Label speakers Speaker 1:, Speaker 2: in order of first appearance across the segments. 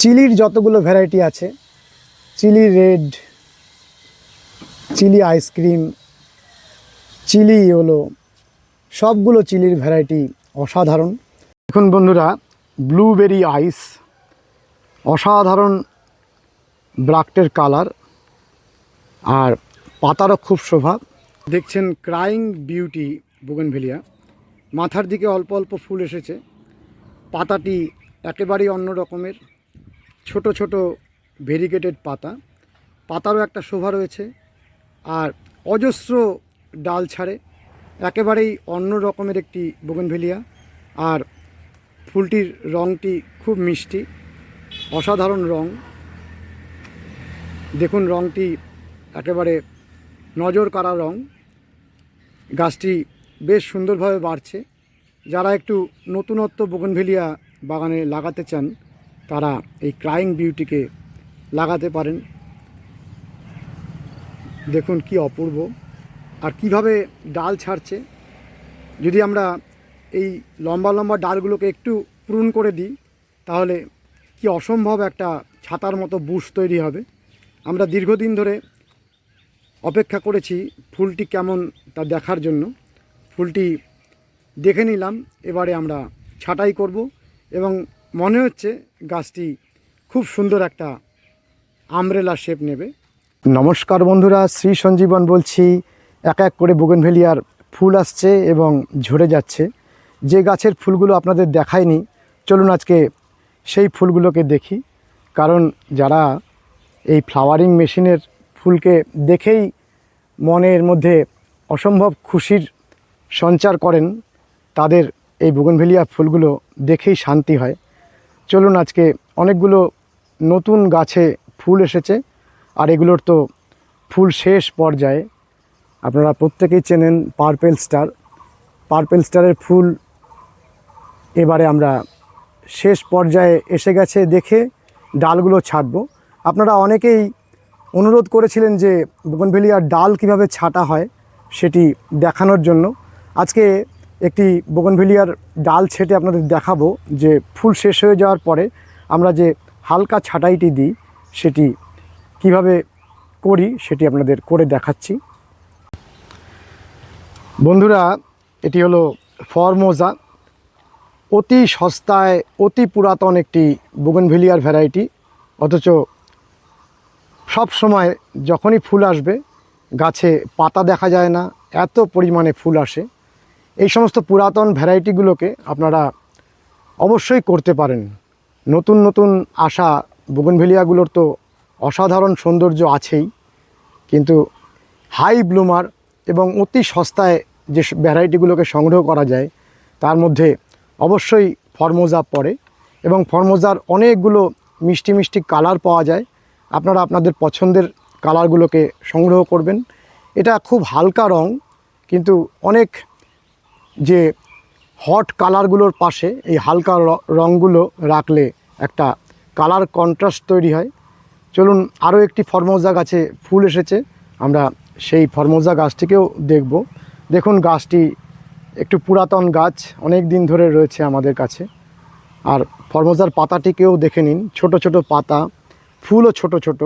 Speaker 1: চিলির যতগুলো ভ্যারাইটি আছে, chilli red chilli ice cream chilli yellow সবগুলো চিলির ভ্যারাইটি অসাধারণ। এখন বন্ধুরা ব্লুবেরি আইস অসাধারণ ব্রাক্টের কালার আর পাতারও খুব শোভা। দেখছেন ক্রাইং বিউটি বুগেনভেলিয়া মাথার দিকে অল্প অল্প ফুল এসেছে। পাতাটি একেবারেই অন্য রকমের। ছোট ছোট ভেরিগেটেড পাতা। পাতারও একটা শোভা রয়েছে আর অজস্র ডাল ছাড়ে, একেবারেই অন্য রকমের একটি বোগেনভেলিয়া আর ফুলটির রঙটি খুব মিষ্টি, অসাধারণ রং। দেখুন রঙটি একেবারে নজর কাড়া রং। গাছটি বেশ সুন্দরভাবে বাড়ছে। যারা একটু নতুনত্ব বোগনভেলিয়া বাগানে লাগাতে চান তারা এই ক্রাইং বিউটিকে লাগাতে পারেন। দেখুন কি অপূর্ব। আর কীভাবে ডাল ছাড়ছে, যদি আমরা এই লম্বা লম্বা ডালগুলোকে একটু পূরণ করে দিই, তাহলে কি অসম্ভব একটা ছাতার মতো বুশ তৈরি হবে। আমরা দীর্ঘদিন ধরে অপেক্ষা করেছি ফুলটি কেমন তা দেখার জন্য। ফুলটি দেখে নিলাম, এবারে আমরা ছাঁটাই করব এবং মনে হচ্ছে গাছটি খুব সুন্দর একটা আমরেলা শেপ নেবে। নমস্কার বন্ধুরা, শ্রী সঞ্জীবন বলছি। এক এক করে বুগেনভেলিয়ার ফুল আসছে এবং ঝরে যাচ্ছে। যে গাছের ফুলগুলো আপনাদের দেখায়নি চলুন আজকে সেই ফুলগুলোকে দেখি। কারণ যারা এই ফ্লাওয়ারিং মেশিনের ফুলকে দেখেই মনের মধ্যে অসম্ভব খুশির সঞ্চার করেন, তাদের এই বুগনভেলিয়া ফুলগুলো দেখেই শান্তি হয়। চলুন আজকে অনেকগুলো নতুন গাছে ফুল এসেছে, আর এগুলোর তো ফুল শেষ পর্যায়ে। আপনারা প্রত্যেকেই চেনেন পার্পেল স্টার। পার্পেল স্টারের ফুল এবারে আমরা শেষ পর্যায়ে এসে গেছে দেখে ডালগুলো ছাঁটবো। আপনারা অনেকেই অনুরোধ করেছিলেন যে বোগনভেলিয়ার ডাল কীভাবে ছাঁটা হয় সেটি দেখানোর জন্য। আজকে একটি বোগনভেলিয়ার ডাল ছেটে আপনাদের দেখাবো যে ফুল শেষ হয়ে যাওয়ার পরে আমরা যে হালকা ছাঁটাইটি দিই, সেটি কীভাবে করি সেটি আপনাদের করে দেখাচ্ছি। বন্ধুরা, এটি হলো ফরমোজা। অতি সস্তায়, অতি পুরাতন একটি বোগনভেলিয়ার ভ্যারাইটি। অথচ সব সময় যখনই ফুল আসবে, গাছে পাতা দেখা যায় না, এত পরিমাণে ফুল আসে। এই সমস্ত পুরাতন ভ্যারাইটিগুলোকে আপনারা অবশ্যই করতে পারেন। নতুন নতুন আসা বোগনভেলিয়াগুলোর তো অসাধারণ সৌন্দর্য আছেই। কিন্তু হাই ব্লুমার এবং অতি সস্তায় যে ভ্যারাইটিগুলোকে সংগ্রহ করা যায়, তার মধ্যে অবশ্যই ফরমোজা পড়ে এবং ফরমোজার অনেকগুলো মিষ্টি মিষ্টি কালার পাওয়া যায়। আপনারা আপনাদের পছন্দের কালারগুলোকে সংগ্রহ করবেন। এটা খুব হালকা রং, কিন্তু অনেক যে হট কালারগুলোর পাশে এই হালকা রঙগুলো রাখলে একটা কালার কন্ট্রাস্ট তৈরি হয়। চলুন আরও একটি ফরমোজা গাছে ফুল এসেছে। আমরা সেই ফরমোজা গাছটিকেও দেখব। দেখুন গাছটি একটু পুরাতন গাছ, অনেক দিন ধরে রয়েছে আমাদের কাছে। আর ফরমোজার পাতাটিকেও দেখে নিন, ছোট ছোট পাতা, ফুলও ছোট ছোট।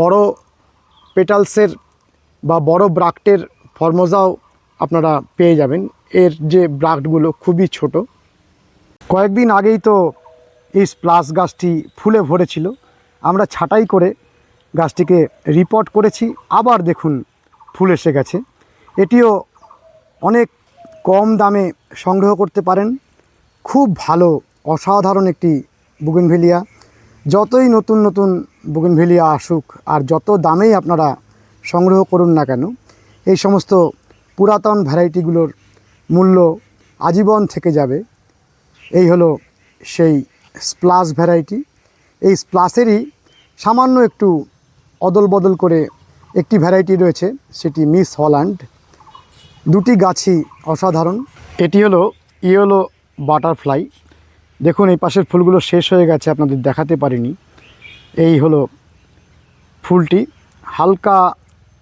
Speaker 1: বড় পেটালসের বা বড় ব্রাক্টের ফরমোজাও আপনারা পেয়ে যাবেন। এর যে ব্রাক্টগুলো খুবই ছোট। কয়েকদিন আগেই তো এই স্প্লাস গাছটি ফুলে ভরেছিল। আমরা ছাঁটাই করে গাছটিকে রিপোর্ট করেছি। আবার দেখুন, ফুল এসে গেছে। এটিও অনেক কম দামে সংগ্রহ করতে পারেন। খুব ভালো, অসাধারণ একটি বুগেনভেলিয়া যতই নতুন নতুন বুগেনভেলিয়া আসুক, আর যত দামেই আপনারা সংগ্রহ করুন না কেন, এই সমস্ত পুরাতন ভ্যারাইটিগুলোর মূল্য আজীবন থেকে যাবে। এই হলো সেই স্প্লাস ভ্যারাইটি। এই স্প্লাসেরই সামান্য একটু অদল বদল করে একটি ভ্যারাইটি রয়েছে, সেটি মিস হল্যান্ড। দুটি গাছই অসাধারণ। এটি হলো ইয়েলো বাটারফ্লাই। দেখুন, এই পাশের ফুলগুলো শেষ হয়ে গেছে, আপনাদের দেখাতে পারিনি। এই হলো ফুলটি, হালকা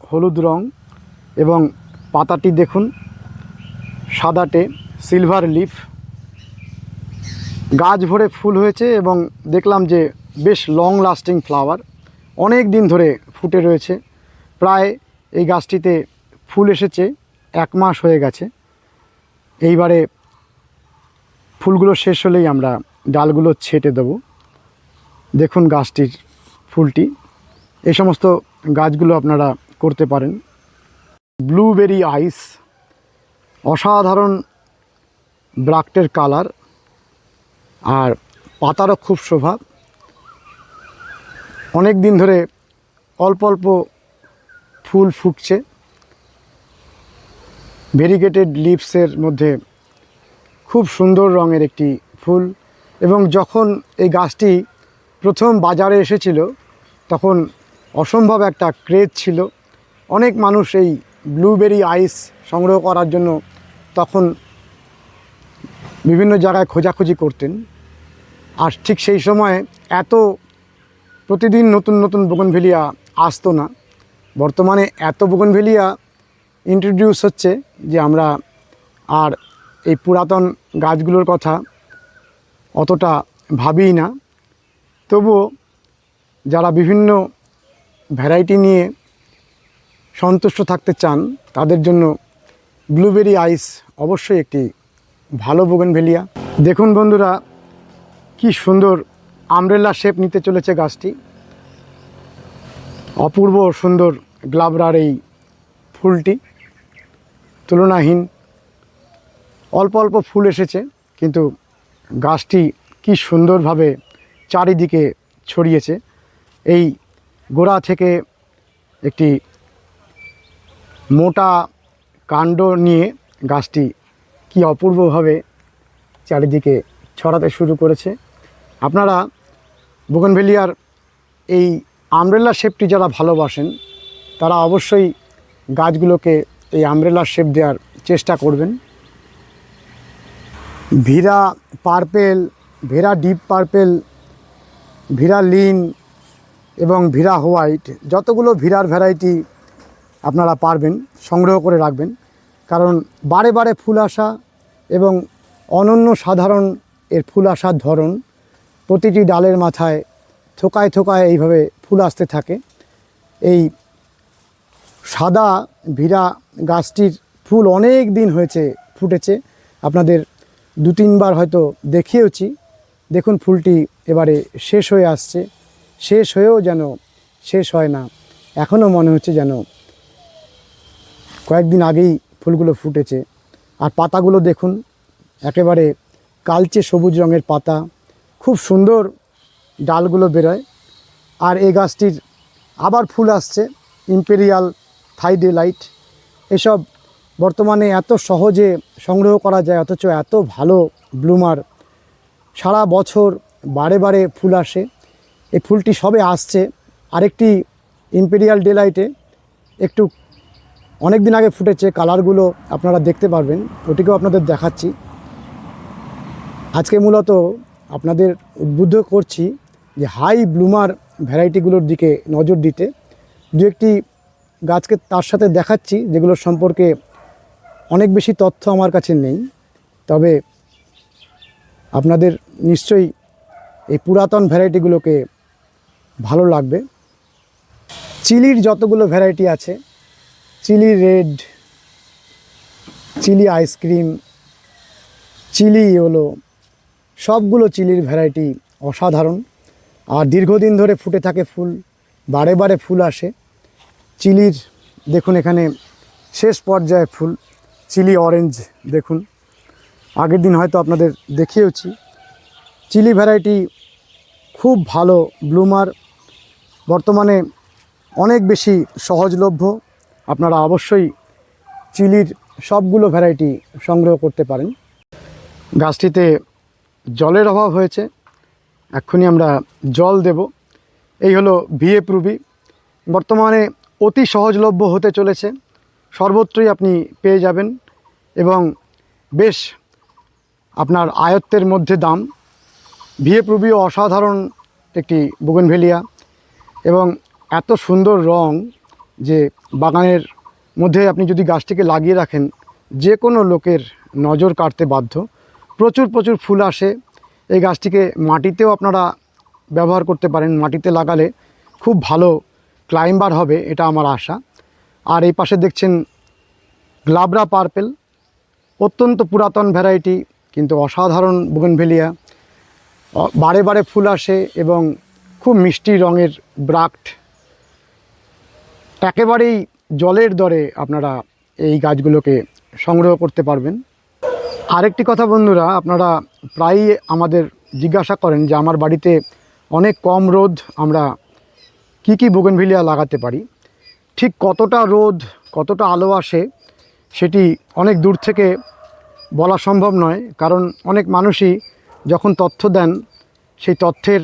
Speaker 1: হলুদ রং এবং পাতাটি দেখুন। সাদাটে সিলভার লিফ গাছ ভরে ফুল হয়েছে এবং দেখলাম যে বেশ লং লাস্টিং ফ্লাওয়ার অনেক দিন ধরে ফুটে রয়েছে। প্রায় এই গাছটিতে ফুল এসেছে, এক মাস হয়ে গেছে। এইবারে ফুলগুলো শেষ হলেই আমরা ডালগুলো ছেটে দেব। দেখুন গাছটির ফুলটি। এই সমস্ত গাছগুলো আপনারা করতে পারেন। ব্লুবেরি আইস, অসাধারণ ব্রাক্টের কালার আর পাতারও খুব শোভা। অনেক দিন ধরে অল্প অল্প ফুল ফুটছে। ভেরিগেটেড লিভসের মধ্যে খুব সুন্দর রঙের একটি ফুল এবং যখন এই গাছটি প্রথম বাজারে এসেছিল, তখন অসম্ভব একটা ক্রেজ ছিল। অনেক মানুষ এই ব্লুবেরি আইস সংগ্রহ করার জন্য তখন বিভিন্ন জায়গায় খোঁজাখুঁজি করতেন। আর ঠিক সেই সময় এত প্রতিদিন নতুন নতুন বোগনভেলিয়া আসতো না। বর্তমানে এত বোগনভেলিয়া ইন্ট্রোডিউস হচ্ছে যে আমরা আর এই পুরাতন গাছগুলোর কথা অতটা ভাবিই না। তবুও যারা বিভিন্ন ভ্যারাইটি নিয়ে সন্তুষ্ট থাকতে চান, তাদের জন্য ব্লুবেরি আইস অবশ্যই একটি ভালো বোগেনভেলিয়া দেখুন বন্ধুরা, কি সুন্দর আমব্রেলা শেপ নিতে চলেছে গাছটি। অপূর্ব সুন্দর গ্লাবরার এই ফুলটি। তুলনাহীন অল্প অল্প ফুল এসেছে, কিন্তু গাছটি কি সুন্দরভাবে চারিদিকে ছড়িয়েছে। এই গোড়া থেকে একটি মোটা কাণ্ড নিয়ে গাছটি কি অপূর্বভাবে চারিদিকে ছড়াতে শুরু করেছে। আপনারা বোগনভেলিয়ার এই আমব্রেলা শেপটি যারা ভালোবাসেন, তারা অবশ্যই গাছগুলোকে এই আমব্রেলা শেপ দেওয়ার চেষ্টা করবেন। Vera purple Vera deep purple Vera Lynn এবং ভিরা হোয়াইট, যতগুলো ভিরার ভ্যারাইটি আপনারা পারবেন, সংগ্রহ করে রাখবেন। কারণ বারে বারে ফুল আসা এবং অনন্য সাধারণ এর ফুল আসার ধরন প্রতিটি ডালের মাথায় থোকায় থোকায় এইভাবে ফুল আসতে থাকে। এই সাদা ভিড়া গাছটির ফুল অনেক দিন হয়েছে, ফুটেছে। আপনাদের দু তিনবার হয়তো দেখিয়েওছি। দেখুন ফুলটি এবারে শেষ হয়ে আসছে। শেষ হয়েও যেন শেষ হয় না। এখনও মনে হচ্ছে যেন কয়েকদিন আগেই ফুলগুলো ফুটেছে। আর পাতাগুলো দেখুন, একেবারে কালচে সবুজ রঙের পাতা। খুব সুন্দর ডালগুলো বেরোয়। আর এই গাছটির আবার ফুল আসছে ইম্পেরিয়াল থাইডে লাইট এসব বর্তমানে এত সহজে সংগ্রহ করা যায়, অথচ এত ভালো ব্লুমার সারা বছর বারে বারে ফুল আসে। এই ফুলটি সবে আসছে। আরেকটি ইম্পেরিয়াল ডেলাইটে একটু অনেক দিন আগে ফুটেছে, কালারগুলো আপনারা দেখতে পারবেন, ওটিকেও আপনাদের দেখাচ্ছি। আজকে মূলত আপনাদের উদ্বুদ্ধ করছি যে হাই ব্লুমার ভ্যারাইটিগুলোর দিকে নজর দিতে। দু একটি গাছকে তার সাথে দেখাচ্ছি যেগুলোর সম্পর্কে অনেক বেশি তথ্য আমার কাছে নেই। তবে আপনাদের নিশ্চয়ই এই পুরাতন ভ্যারাইটিগুলোকে ভালো লাগবে। চিলির যতগুলো ভ্যারাইটি আছে chilli red, chilli ice cream chilli হলো সবগুলো চিলির ভ্যারাইটি অসাধারণ। আর দীর্ঘদিন ধরে ফুটে থাকে ফুল, বারে বারে ফুল আসে। চিলির, দেখুন এখানে, শেষ পর্যায়ে ফুল, চিলি অরেঞ্জ, দেখুন। আগের দিন হয়তো আপনাদের দেখিয়েওছি। চিলি ভ্যারাইটি খুব ভালো ব্লুমার, বর্তমানে অনেক বেশি সহজলভ্য। আপনারা অবশ্যই চিলির সবগুলো ভ্যারাইটি সংগ্রহ করতে পারেন। গাছটিতে জলের অভাব হয়েছে। এক্ষুনি আমরা জল দেব। এই হলো ভিএ প্রুবি বর্তমানে অতি সহজলভ্য হতে চলেছে। সর্বত্রই আপনি পেয়ে যাবেন এবং বেশ আপনার আয়ত্তের মধ্যে দাম। ভিএ প্রুবিও অসাধারণ একটি বুগনভেলিয়া এবং এত সুন্দর রং যে বাগানের মধ্যে আপনি যদি গাছটিকে লাগিয়ে রাখেন, যে কোনো লোকের নজর কাটতে বাধ্য। প্রচুর প্রচুর ফুল আসে। এই গাছটিকে মাটিতেও আপনারা ব্যবহার করতে পারেন। মাটিতে লাগালে খুব ভালো ক্লাইম্বার হবে, এটা আমার আশা। আর এই পাশে দেখছেন গ্লাবরা পার্পেল, অত্যন্ত পুরাতন ভ্যারাইটি, কিন্তু অসাধারণ বুগনভেলিয়া বারে বারে ফুল আসে এবং খুব মিষ্টি রঙের ব্রাক্ট একেবারেই জলের দরে আপনারা এই গাছগুলোকে সংগ্রহ করতে পারবেন। আরেকটি কথা বন্ধুরা, আপনারা প্রায়ই আমাদের জিজ্ঞাসা করেন যে আমার বাড়িতে অনেক কম রোদ আমরা কি কি বুগনভিলিয়া লাগাতে পারি। ঠিক কতটা রোদ, কতটা আলো আসে সেটি অনেক দূর থেকে বলা সম্ভব নয়, কারণ অনেক মানুষই যখন তথ্য দেন, সেই তথ্যের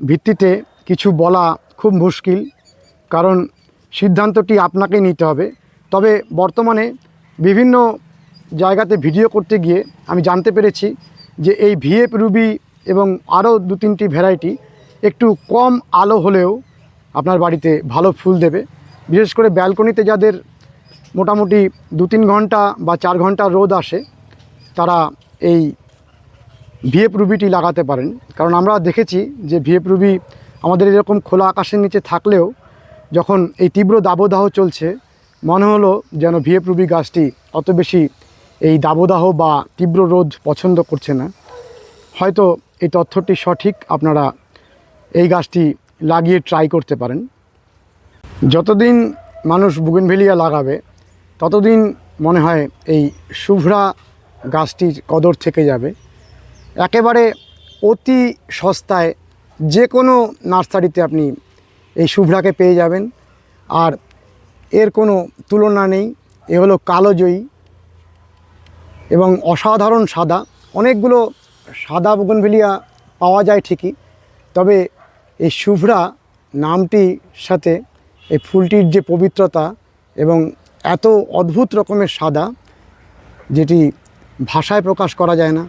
Speaker 1: ভিত্তিতে কিছু বলা খুব মুশকিল, কারণ সিদ্ধান্তটি আপনাকেই নিতে হবে। তবে বর্তমানে বিভিন্ন জায়গাতে ভিডিও করতে গিয়ে আমি জানতে পেরেছি যে এই ভিএফ রুবি এবং আরও দু তিনটি ভ্যারাইটি একটু কম আলো হলেও আপনার বাড়িতে ভালো ফুল দেবে। বিশেষ করে ব্যালকনিতে যাদের মোটামুটি দু তিন ঘণ্টা বা চার ঘণ্টা রোদ আসে, তারা এই ভিএফ রুবিটি লাগাতে পারেন। কারণ আমরা দেখেছি যে ভিএফ রুবি আমাদের এরকম খোলা আকাশের নিচে থাকলেও যখন এই তীব্র দাবদাহ চলছে, মনে হলো যেন ভিএফ গাছটি অত বেশি এই দাবদাহ বা তীব্র রোদ পছন্দ করছে না। হয়তো এই তথ্যটি সঠিক, আপনারা এই গাছটি লাগিয়ে ট্রাই করতে পারেন। যতদিন মানুষ বুগেনভেলিয়া লাগাবে, ততদিন মনে হয় এই শুভ্রা গাছটির কদর থেকে যাবে। একেবারে অতি সস্তায় যে কোনো নার্সারিতে আপনি এই শুভ্রাকে পেয়ে যাবেন। আর এর কোনো তুলনা নেই, এ হলো কালোজয়ী এবং অসাধারণ সাদা। অনেকগুলো সাদা বুগনভিলিয়া পাওয়া যায় ঠিকই, তবে এই শুভ্রা নামটির সাথে এই ফুলটির যে পবিত্রতা এবং এত অদ্ভুত রকমের সাদা, যেটি ভাষায় প্রকাশ করা যায় না।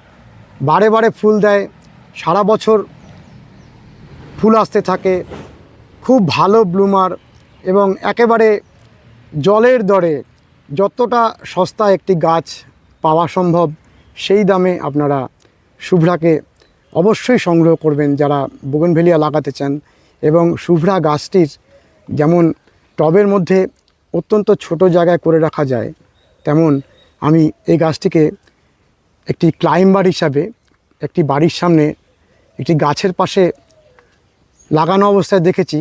Speaker 1: বারে বারে ফুল দেয়, সারা বছর ফুল আসতে থাকে খুব ভালো ব্লুমার এবং একেবারে জলের দরে যতটা সস্তা একটি গাছ পাওয়া সম্ভব, সেই দামে আপনারা শুভ্রাকে অবশ্যই সংগ্রহ করবেন যারা বুগনভেলিয়া লাগাতে চান এবং শুভ্রা গাছটির যেমন টবের মধ্যে অত্যন্ত ছোট জায়গায় করে রাখা যায়, তেমন আমি এই গাছটিকে একটি ক্লাইম্বার হিসাবে একটি বাড়ির সামনে একটি গাছের পাশে লাগানো অবস্থায় দেখেছি।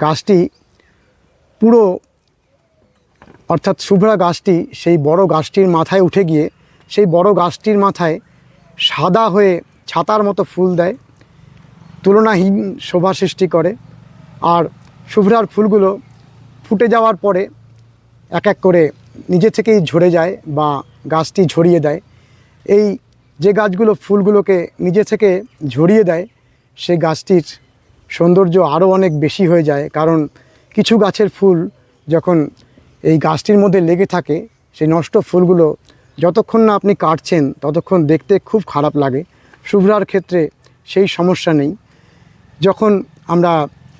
Speaker 1: গাছটি পুরো অর্থাৎ শুভ্রা গাছটি সেই বড় গাছটির মাথায় উঠে গিয়ে সেই বড় গাছটির মাথায় সাদা হয়ে ছাতার মতো ফুল দেয়, তুলনাহীন শোভা সৃষ্টি করে। আর শুভ্রার ফুলগুলো ফুটে যাওয়ার পরে এক এক করে নিজে থেকেই ঝরে যায় বা গাছটি ঝরিয়ে দেয়। এই যে গাছগুলো ফুলগুলোকে নিজে থেকে ঝরিয়ে দেয় সেই গাছটির সৌন্দর্য আরও অনেক বেশি হয়ে যায়। কারণ কিছু গাছের ফুল যখন এই গাছটির মধ্যে লেগে থাকে, সেই নষ্ট ফুলগুলো যতক্ষণ না আপনি কাটছেন, ততক্ষণ দেখতে খুব খারাপ লাগে। শুভ্রার ক্ষেত্রে সেই সমস্যা নেই। যখন আমরা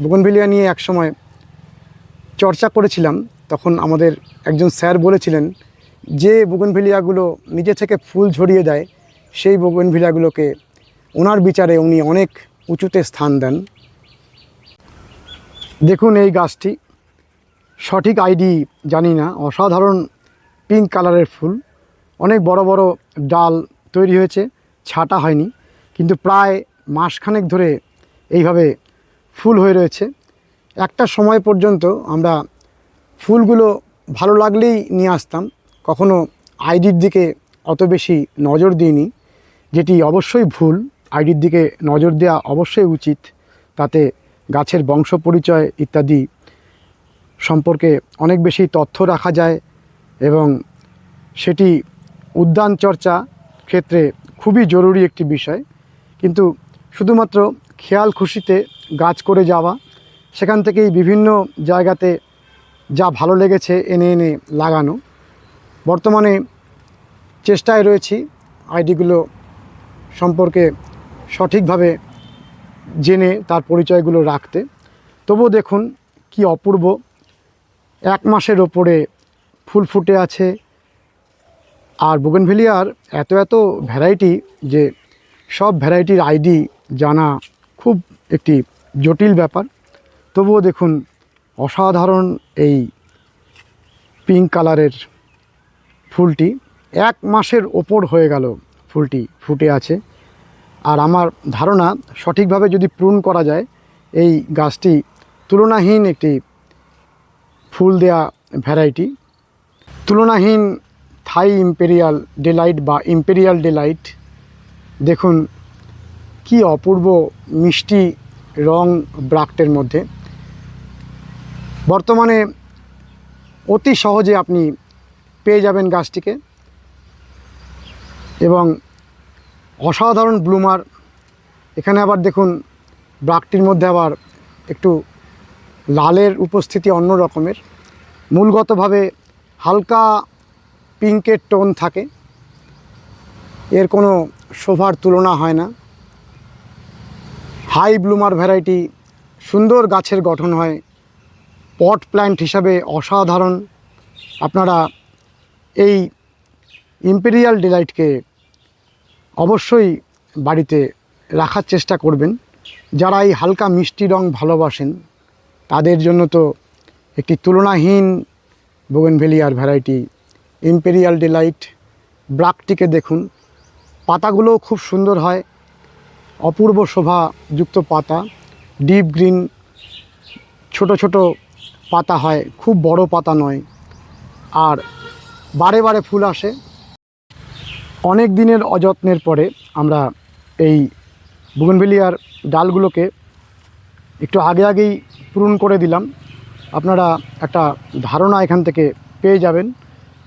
Speaker 1: বুগনভেলিয়া নিয়ে একসময় চর্চা করেছিলাম, তখন আমাদের একজন স্যার বলেছিলেন, যে বুগনভেলিয়াগুলো নিজে থেকে ফুল ঝরিয়ে দেয়, সেই বুগনভেলিয়াগুলোকে ওনার বিচারে উনি অনেক উঁচুতে স্থান দেন। দেখুন এই গাছটি। সঠিক আইডি জানি না, অসাধারণ পিঙ্ক কালারের ফুল। অনেক বড় বড় ডাল তৈরি হয়েছে, ছাটা হয়নি, কিন্তু প্রায় মাসখানেক ধরে এইভাবে ফুল হয়ে রয়েছে। একটা সময় পর্যন্ত আমরা ফুলগুলো ভালো লাগলেই নিয়ে আসতাম, কখনো আইডির দিকে অত বেশি নজর দিইনি। যেটি অবশ্যই ভুল আইডির দিকে নজর দেওয়া অবশ্যই উচিত, তাতে গাছের বংশ পরিচয় ইত্যাদি সম্পর্কে অনেক বেশি তথ্য রাখা যায় এবং সেটি উদ্যান চর্চা ক্ষেত্রে খুবই জরুরি একটি বিষয়। কিন্তু শুধুমাত্র খেয়াল খুশিতে গাছ করে যাওয়া, সেখান থেকেই বিভিন্ন জায়গাতে যা ভালো লেগেছে এনে এনে লাগানো। বর্তমানে চেষ্টায় রয়েছি আইডিগুলো সম্পর্কে সঠিকভাবে জেনে তার পরিচয়গুলো রাখতে। তবুও দেখুন কি অপূর্ব। এক মাসের ওপরে ফুল ফুটে আছে। আর বুগনভেলিয়ার এত এত ভ্যারাইটি যে সব ভ্যারাইটির আইডি জানা খুব একটি জটিল ব্যাপার। তবুও দেখুন অসাধারণ এই পিঙ্ক কালারের ফুলটি। এক মাসের ওপর হয়ে গেল ফুলটি, ফুটে আছে। আর আমার ধারণা সঠিকভাবে যদি প্রুন করা যায়, এই গাছটি তুলনাহীন একটি ফুল দেয়া ভ্যারাইটি। তুলনাহীন থাই ইম্পেরিয়াল ডেলাইট বা ইম্পেরিয়াল ডেলাইট, দেখুন কি অপূর্ব মিষ্টি রং ব্রাক্টের মধ্যে। বর্তমানে অতি সহজে আপনি পেয়ে যাবেন গাছটিকে এবং অসাধারণ ব্লুমার। এখানে আবার দেখুন, ব্রাকটির মধ্যে আবার একটু লালের উপস্থিতি অন্য রকমের মূলগতভাবে হালকা পিঙ্কের টোন থাকে। এর কোনো শোভার তুলনা হয় না। হাই ব্লুমার ভ্যারাইটি, সুন্দর গাছের গঠন হয়। পট প্ল্যান্ট হিসাবে অসাধারণ। আপনারা এই ইম্পেরিয়াল ডিলাইটকে অবশ্যই বাড়িতে রাখার চেষ্টা করবেন। যারা এই হালকা মিষ্টি রং ভালোবাসেন, তাদের জন্য তো একটি তুলনাহীন বোগেনভেলিয়ার ভ্যারাইটি ইম্পেরিয়াল ডিলাইট ব্রাকটিকে দেখুন। পাতাগুলোও খুব সুন্দর হয়। অপূর্ব শোভাযুক্ত পাতা। ডিপ গ্রিন ছোট ছোট পাতা হয়, খুব বড় পাতা নয়। আর বারে বারে ফুল আসে। অনেক দিনের অযত্নের পরে আমরা এই বুগনভেলিয়ার ডালগুলোকে একটু আগে আগেই পূরণ করে দিলাম। আপনারা একটা ধারণা এখান থেকে পেয়ে যাবেন।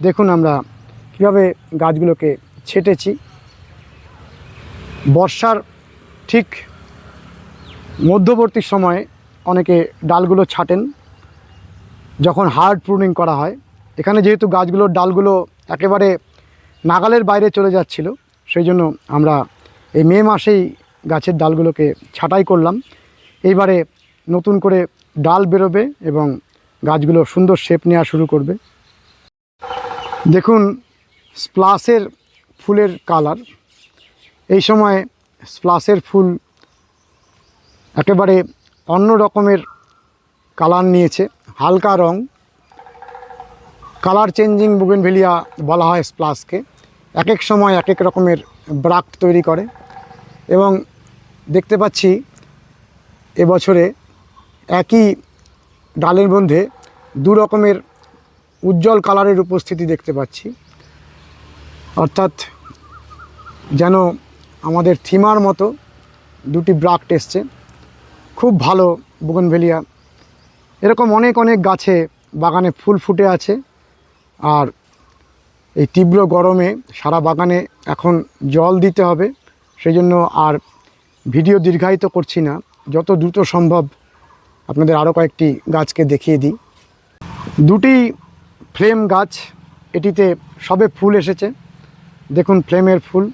Speaker 1: দেখুন আমরা কীভাবে গাছগুলোকে ছেটেছি। বর্ষার ঠিক মধ্যবর্তী সময়ে অনেকে ডালগুলো ছাটেন। যখন হার্ড প্রুনিং করা হয়, এখানে যেহেতু গাছগুলোর ডালগুলো একেবারে নাগালের বাইরে চলে যাচ্ছিল। সেই জন্য আমরা এই মে মাসেই গাছের ডালগুলোকে ছাঁটাই করলাম। এইবারে নতুন করে ডাল বেরোবে এবং গাছগুলো সুন্দর শেপ নেওয়া শুরু করবে। দেখুন, স্প্লাসের ফুলের কালার। এই সময় স্প্লাসের ফুল একেবারে অন্য রকমের কালার নিয়েছে, হালকা রং। কালার চেঞ্জিং বুগেনভেলিয়া বলা হয় স্প্লাসকে। এক এক সময় এক এক রকমের ব্রাক্ট তৈরি করে এবং দেখতে পাচ্ছি এবছরে একই ডালের মধ্যে দু রকমের উজ্জ্বল কালারের উপস্থিতি দেখতে পাচ্ছি। অর্থাৎ যেন আমাদের থিমার মতো দুটি ব্রাক্ট এসছে। খুব ভালো বুগনভেলিয়া। এরকম অনেক অনেক গাছে বাগানে ফুল ফুটে আছে। আর এই তীব্র গরমে সারা বাগানে এখন জল দিতে হবে। সেই জন্য আর ভিডিও দীর্ঘায়িত করছি না। যত দ্রুত সম্ভব আপনাদের আরও কয়েকটি গাছকে দেখিয়ে দিই। দুটি ফ্লেম গাছ, এটিতে সবে ফুল এসেছে। দেখুন ফ্লেমের ফুল।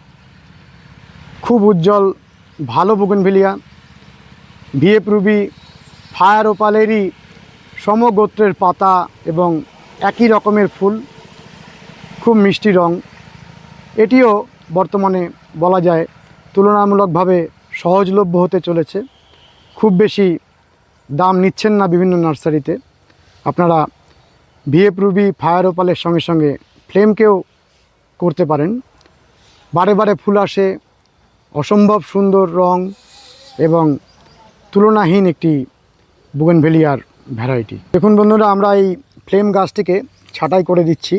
Speaker 1: খুব উজ্জ্বল ভালো বুগনভেলিয়া ভিএফ রুবি ফায়ার ওপালেরই সমগোত্রের পাতা এবং একই রকমের ফুল। খুব মিষ্টি রং। এটিও বর্তমানে বলা যায় তুলনামূলকভাবে সহজলভ্য হতে চলেছে। খুব বেশি দাম নিচ্ছেন না বিভিন্ন নার্সারিতে। আপনারা ভিএফ রুবি, ফায়ার ওপালের সঙ্গে সঙ্গে ফ্লেমকেও করতে পারেন। বারে বারে ফুল আসে, অসম্ভব সুন্দর রং এবং তুলনাহীন একটি বুগেনভেলিয়ার ভ্যারাইটি। দেখুন বন্ধুরা, আমরা এই ফ্লেম গাছটিকে ছাঁটাই করে দিচ্ছি।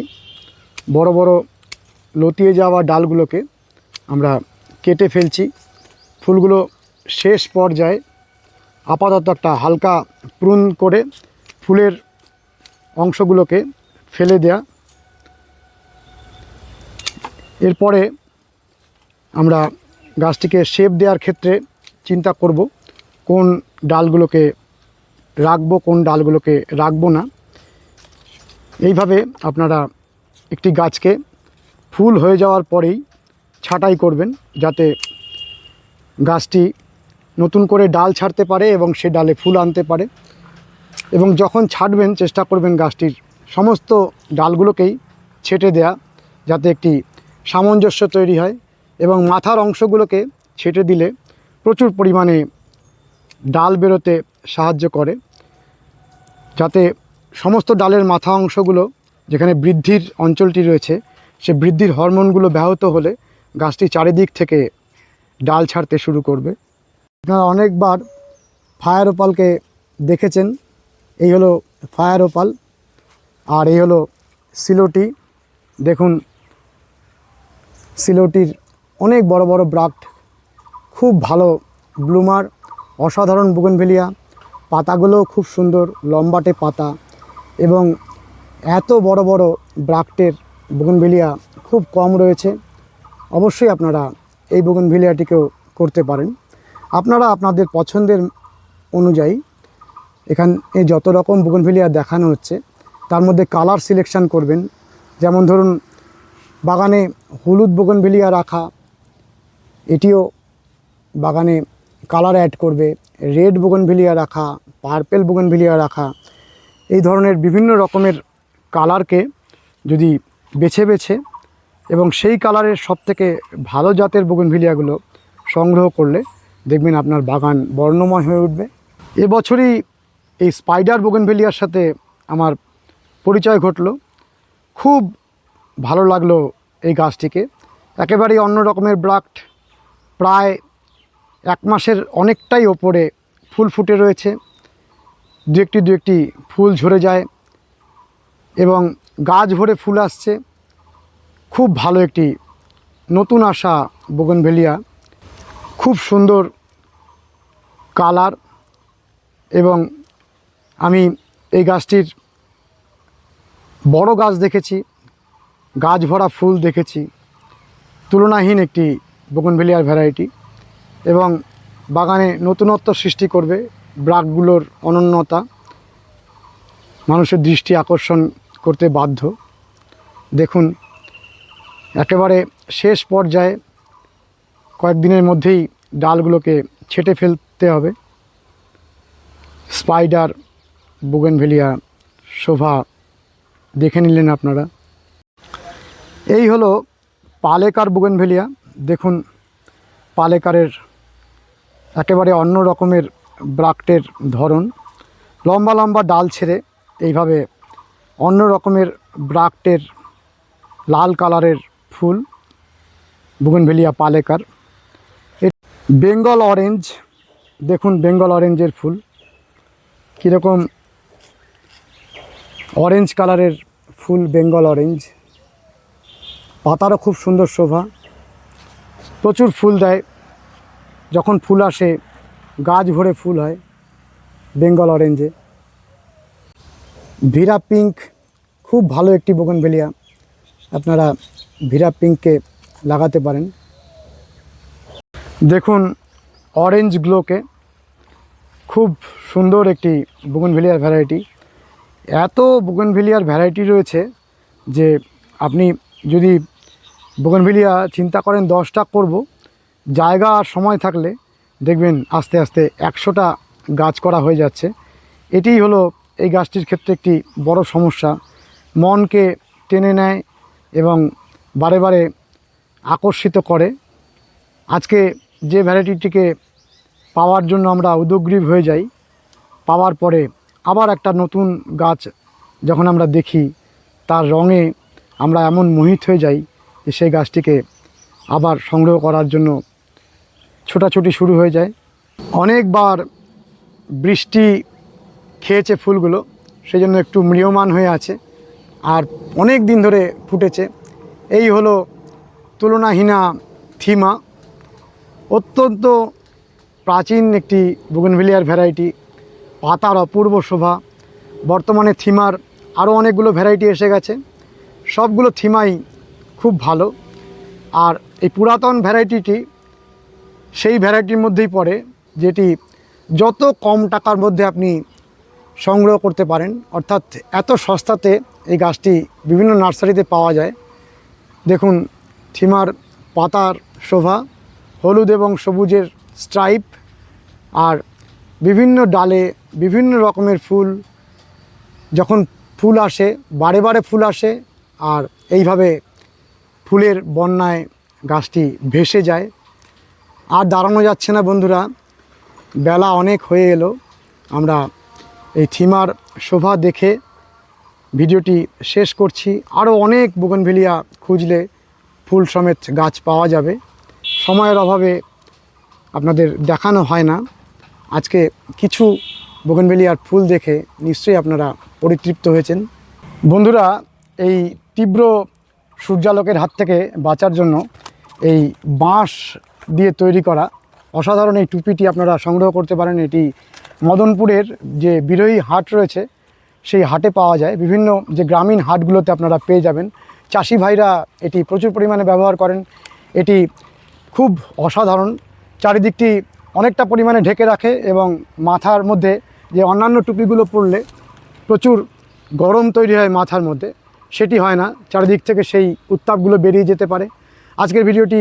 Speaker 1: বড় বড় লতিয়ে যাওয়া ডালগুলোকে আমরা কেটে ফেলছি। ফুলগুলো শেষ পর্যায়ে আপাতত একটা হালকা প্রুন করে ফুলের অংশগুলোকে ফেলে দেয়া। এরপরে আমরা গাছটিকে শেপ দেওয়ার ক্ষেত্রে চিন্তা করব, কোন ডালগুলোকে রাখব, কোন ডালগুলোকে রাখব না। এইভাবে আপনারা একটি গাছকে ফুল হয়ে যাওয়ার পরেই ছাঁটাই করবেন যাতে গাছটি নতুন করে ডাল ছাড়তে পারে এবং সে ডালে ফুল আনতে পারে। এবং যখন ছাড়বেন চেষ্টা করবেন গাছটির সমস্ত ডালগুলোকেই ছেটে দেয়া যাতে একটি সামঞ্জস্য তৈরি হয় এবং মাথার অংশগুলোকে ছেটে দিলে প্রচুর পরিমাণে ডাল বেরোতে সাহায্য করে। যাতে সমস্ত ডালের মাথা অংশগুলো যেখানে বৃদ্ধির অঞ্চলটি রয়েছে, সে বৃদ্ধির হরমোনগুলো ব্যাহত হলে গাছটি চারিদিক থেকে ডাল ছাড়তে শুরু করবে। আপনারা অনেকবার ফায়ার ওপালকে দেখেছেন। এই হলো ফায়ার ওপাল আর এই হলো সিলোটি। দেখুন, সিলোটির অনেক বড় বড় ব্রাক্ট, খুব ভালো ব্লুমার, অসাধারণ বুগনভেলিয়া, পাতাগুলোও খুব সুন্দর, লম্বাটে পাতা এবং এত বড় বড় ব্রাক্টের বুগনভেলিয়া খুব কম রয়েছে। অবশ্যই আপনারা এই বুগনভেলিয়াটিকেও করতে পারেন। আপনারা আপনাদের পছন্দের অনুযায়ী এখানে যত রকম বুগনভেলিয়া দেখানো হচ্ছে, তার মধ্যে কালার সিলেকশন করবেন। যেমন ধরুন, বাগানে হলুদ বোগনভেলিয়া রাখা, এটিও বাগানে কালার অ্যাড করবে। রেড বোগনভেলিয়া রাখা পার্পেল বোগনভেলিয়া রাখা, এই ধরনের বিভিন্ন রকমের কালারকে যদি বেছে বেছে এবং সেই কালারের সবথেকে ভালো জাতের বোগনভেলিয়াগুলো সংগ্রহ করলে দেখবেন আপনার বাগান বর্ণময় হয়ে উঠবে। এবছরই এই স্পাইডার বোগনভেলিয়ার সাথে আমার পরিচয় ঘটলো। খুব ভালো লাগল এই গাছটিকে। একেবারেই অন্য রকমের ব্রাক্ট প্রায় এক মাসের অনেকটাই ওপরে ফুল ফুটে রয়েছে। দু একটি দু একটি ফুল ঝরে যায়। এবং গাছ ভরে ফুল আসছে। খুব ভালো একটি নতুন আসা বোগনভেলিয়া। খুব সুন্দর কালার এবং আমি এই গাছটির বড় গাছ দেখেছি, গাছ ভরা ফুল দেখেছি। তুলনাহীন একটি বোগনভেলিয়ার ভ্যারাইটি এবং বাগানে নতুনত্ব সৃষ্টি করবে ব্রাকগুলোর অনন্যতা। মানুষের দৃষ্টি আকর্ষণ করতে বাধ্য। দেখুন, একেবারে শেষ পর্যায়ে কয়েকদিনের মধ্যেই ডালগুলোকে ছেটে ফেলতে হবে। স্পাইডার, বুগেনভেলিয়া, শোভা, দেখে নিলেন আপনারা। এই হলো পালেকার বুগেনভেলিয়া। দেখুন, পালেকারের একেবারে অন্য রকমের ব্রাক্টের ধরন। লম্বা লম্বা ডাল ছেড়ে এইভাবে অন্য রকমের ব্রাক্টের লাল কালারের ফুল, বুগনভেলিয়া পালেকার। বেঙ্গল অরেঞ্জ, দেখুন বেঙ্গল অরেঞ্জের ফুল। কীরকম অরেঞ্জ কালারের ফুল বেঙ্গল অরেঞ্জ। পাতারও খুব সুন্দর শোভা। প্রচুর ফুল দেয়। যখন ফুল আসে, গাছ ভরে ফুল হয় বেঙ্গল অরেঞ্জে। ভিরা পিঙ্ক, খুব ভালো একটি বোগনভেলিয়া। আপনারা ভিরা পিঙ্ককে লাগাতে পারেন। দেখুন অরেঞ্জ গ্লোকে খুব সুন্দর একটি বুগনভেলিয়ার ভ্যারাইটি এত বুগনভেলিয়ার ভ্যারাইটি রয়েছে যে আপনি যদি বুগনভেলিয়া চিন্তা করেন দশটা করব, জায়গা আর সময় থাকলে দেখবেন আস্তে আস্তে একশোটা গাছ করা হয়ে যাচ্ছে। এটিই হলো এই গাছটির ক্ষেত্রে একটি বড় সমস্যা। মনকে টেনে নেয় এবং বারে বারে আকর্ষিত করে। আজকে যে ভ্যারাইটিটিকে পাওয়ার জন্য আমরা উদগ্রীব হয়ে যাই, পাওয়ার পরে আবার একটা নতুন গাছ যখন আমরা দেখি, তার রঙে আমরা এমন মোহিত হয়ে যাই যে সেই গাছটিকে আবার সংগ্রহ করার জন্য ছোটাছুটি শুরু হয়ে যায়। অনেকবার বৃষ্টি খেয়েছে ফুলগুলো সেই জন্য একটু ম্রিয়মান হয়ে আছে আর অনেক দিন ধরে ফুটেছে। এই হলো তুলনাহীনা থিমা। অত্যন্ত প্রাচীন একটি বুগনভিলিয়ার ভ্যারাইটি পাতার অপূর্ব শোভা। বর্তমানে থিমার আরও অনেকগুলো ভ্যারাইটি এসে গেছে। সবগুলো থিমাই খুব ভালো। আর এই পুরাতন ভ্যারাইটিটি সেই ভ্যারাইটির মধ্যেই পড়ে, যেটি যত কম টাকার মধ্যে আপনি সংগ্রহ করতে পারেন। অর্থাৎ এত সস্তাতে এই গাছটি বিভিন্ন নার্সারিতে পাওয়া যায়। দেখুন, থিমার পাতার শোভা, হলুদ এবং সবুজের স্ট্রাইপ আর বিভিন্ন ডালে বিভিন্ন রকমের ফুল। যখন ফুল আসে, বারে বারে ফুল আসে আর এইভাবে ফুলের বন্যায় গাছটি ভেসে যায়। আর দাঁড়ানো যাচ্ছে না বন্ধুরা, বেলা অনেক হয়ে এলো। আমরা এই থিমার শোভা দেখে ভিডিওটি শেষ করছি। আরও অনেক বোগনভেলিয়া খুঁজলে ফুল সমেত গাছ পাওয়া যাবে। সময়ের অভাবে আপনাদের দেখানো হয় না। আজকে কিছু বোগনভেলিয়ার ফুল দেখে নিশ্চয়ই আপনারা পরিতৃপ্ত হয়েছেন। বন্ধুরা, এই তীব্র সূর্যালোকের হাত থেকে বাঁচার জন্য এই বাঁশ দিয়ে তৈরি করা অসাধারণ এই টুপিটি আপনারা সংগ্রহ করতে পারেন। এটি মদনপুরের যে বিরোহী হাট রয়েছে, সেই হাটে পাওয়া যায়। বিভিন্ন যে গ্রামীণ হাটগুলোতে আপনারা পেয়ে যাবেন। চাষি ভাইরা এটি প্রচুর পরিমাণে ব্যবহার করেন। এটি খুব অসাধারণ। চারিদিকটি অনেকটা পরিমাণে ঢেকে রাখে এবং মাথার মধ্যে যে অন্যান্য টুপিগুলো পরলে প্রচুর গরম তৈরি হয় মাথার মধ্যে। সেটি হয় না। চারিদিক থেকে সেই উত্তাপগুলো বেরিয়ে যেতে পারে। আজকের ভিডিওটি